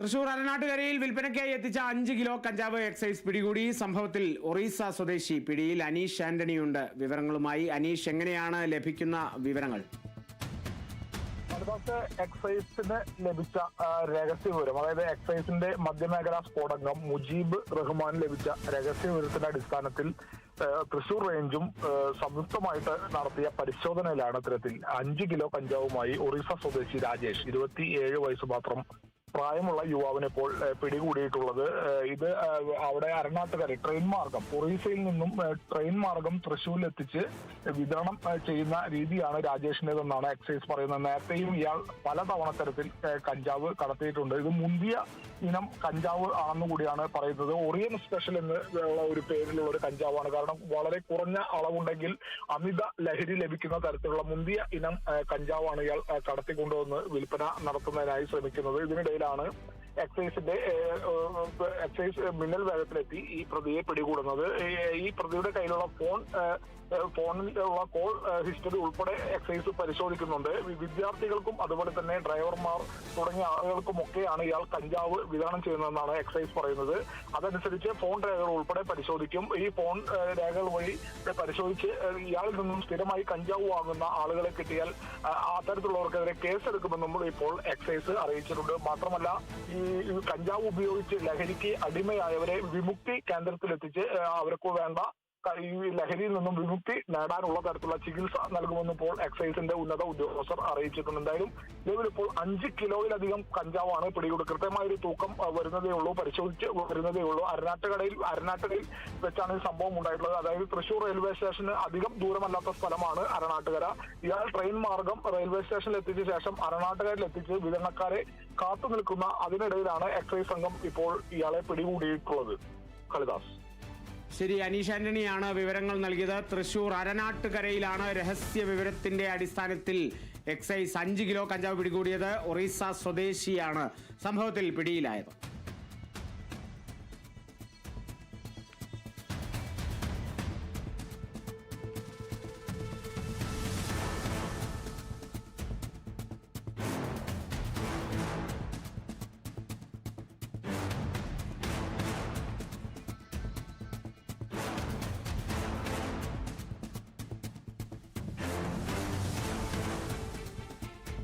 തൃശൂർ അരനാട്ടുകരയിൽ വിൽപ്പനയ്ക്കായി എത്തിച്ച അഞ്ച് കിലോ കഞ്ചാവ് എക്സൈസ് പിടികൂടി. സംഭവത്തിൽ ഒറീസ സ്വദേശി പിടിയിൽ അനീഷ് ആന്റണിയുണ്ട്. വിവരങ്ങളുമായി അനീഷ് എങ്ങനെയാണ് ലഭിക്കുന്ന വിവരങ്ങൾ? അടുത്ത എക്സൈസിന് ലഭിച്ച രഹസ്യ വിവരം അതായത് എക്സൈസിന്റെ മധ്യമേഖലാ സ്ഫോടകം മുജീബ് റഹ്മാൻ ലഭിച്ച രഹസ്യ വിവരത്തിന്റെ അടിസ്ഥാനത്തിൽ തൃശൂർ റേഞ്ചും സംയുക്തമായിട്ട് നടത്തിയ പരിശോധനയിലാണ് ഇത്തരത്തിൽ അഞ്ച് കിലോ കഞ്ചാവുമായി ഒറീസ സ്വദേശി രാജേഷ് ഇരുപത്തിയേഴ് വയസ്സ് മാത്രം പ്രായമുള്ള യുവാവിനെ ഇപ്പോൾ പിടികൂടിയിട്ടുള്ളത്. ഇത് അവിടെ അരണാട്ടുകര ട്രെയിൻ മാർഗം ഒറീസയിൽ നിന്നും ട്രെയിൻ മാർഗം തൃശ്ശൂരിൽ എത്തിച്ച് വിതരണം ചെയ്യുന്ന രീതിയാണ് രാജേഷിന്റേതെന്നാണ് എക്സൈസ് പറയുന്നത്. നേരത്തെയും ഇയാൾ പലതവണ തരത്തിൽ കഞ്ചാവ് കടത്തിയിട്ടുണ്ട്. ഇത് മുന്തിയ ഇനം കഞ്ചാവ് ആണെന്ന് കൂടിയാണ് പറയുന്നത്. ഒറിയൻ സ്പെഷ്യൽ എന്ന് ഉള്ള ഒരു പേരിലുള്ള ഒരു കഞ്ചാവാണ്. കാരണം വളരെ കുറഞ്ഞ അളവുണ്ടെങ്കിൽ അമിത ലഹരി ലഭിക്കുന്ന തരത്തിലുള്ള മുന്തിയ ഇനം കഞ്ചാവാണ് ഇയാൾ കടത്തിക്കൊണ്ടുവന്ന് വിൽപ്പന നടത്തുന്നതിനായി ശ്രമിക്കുന്നത്. ഇതിനിടയിലാണ് എക്സൈസിന്റെ എക്സൈസ് മിന്നൽ വേഗത്തിലെത്തി ഈ പ്രതിയെ പിടികൂടുന്നത്. ഈ- പ്രതിയുടെ കയ്യിലുള്ള ഫോൺ ഫോണിലുള്ള കോൾ ഹിസ്റ്ററി ഉൾപ്പെടെ എക്സൈസ് പരിശോധിക്കുന്നുണ്ട്. വിദ്യാർത്ഥികൾക്കും അതുപോലെ തന്നെ ഡ്രൈവർമാർ തുടങ്ങിയ ആളുകൾക്കുമൊക്കെയാണ് ഇയാൾ കഞ്ചാവ് വിതരണം ചെയ്യുന്നതെന്നാണ് എക്സൈസ് പറയുന്നത്. അതനുസരിച്ച് ഫോൺ രേഖകൾ ഉൾപ്പെടെ പരിശോധിക്കും. ഈ ഫോൺ രേഖകൾ വഴി പരിശോധിച്ച് ഇയാളിൽ നിന്നും സ്ഥിരമായി കഞ്ചാവ് വാങ്ങുന്ന ആളുകളെ കിട്ടിയാൽ അത്തരത്തിലുള്ളവർക്കെതിരെ കേസെടുക്കുമെന്നും ഇപ്പോൾ എക്സൈസ് അറിയിച്ചിട്ടുണ്ട്. മാത്രമല്ല ഈ കഞ്ചാവ് ഉപയോഗിച്ച് ലഹരിക്ക് അടിമയായവരെ വിമുക്തി കേന്ദ്രത്തിലെത്തിച്ച് അവർക്ക് വേണ്ട ഈ ലഹരിയിൽ നിന്നും വിമുക്തി നേടാനുള്ള തരത്തിലുള്ള ചികിത്സ നൽകുമെന്ന് ഇപ്പോൾ എക്സൈസിന്റെ ഉന്നത ഉദ്യോഗസ്ഥർ അറിയിച്ചിട്ടുണ്ട്. എന്തായാലും നിലവിൽ ഇപ്പോൾ അഞ്ച് കിലോയിലധികം കഞ്ചാവാണ് പിടികൂടി. കൃത്യമായ ഒരു തൂക്കം വരുന്നതേ ഉള്ളൂ പരിശോധിച്ച് വരുന്നതേ ഉള്ളൂ. അരനാട്ടുകടയിൽ അരനാട്ടുകടയിൽ വെച്ചാണ് ഈ സംഭവം ഉണ്ടായിട്ടുള്ളത്. അതായത് തൃശൂർ റെയിൽവേ സ്റ്റേഷന് അധികം ദൂരമല്ലാത്ത സ്ഥലമാണ് അരനാട്ടുകര. ഇയാൾ ട്രെയിൻ മാർഗം റെയിൽവേ സ്റ്റേഷനിൽ എത്തിച്ച ശേഷം അരനാട്ടുകരയിൽ എത്തിച്ച് വിതരണക്കാരെ കാത്തു നിൽക്കുന്ന അതിനിടയിലാണ് എക്സൈസ് സംഘം ഇപ്പോൾ ഇയാളെ പിടികൂടിയിട്ടുള്ളത്. കളിദാസ് ശരി അനീഷ് ആന്റണിയാണ് വിവരങ്ങൾ നൽകിയത്. തൃശൂർ അരനാട്ടുകരയിലാണ് രഹസ്യ വിവരത്തിന്റെ അടിസ്ഥാനത്തിൽ എക്സൈസ് അഞ്ച് കിലോ കഞ്ചാവ് പിടികൂടിയത്. ഒറീസ സ്വദേശിയാണ്. സംഭവത്തിൽ പിടിയിലായത്.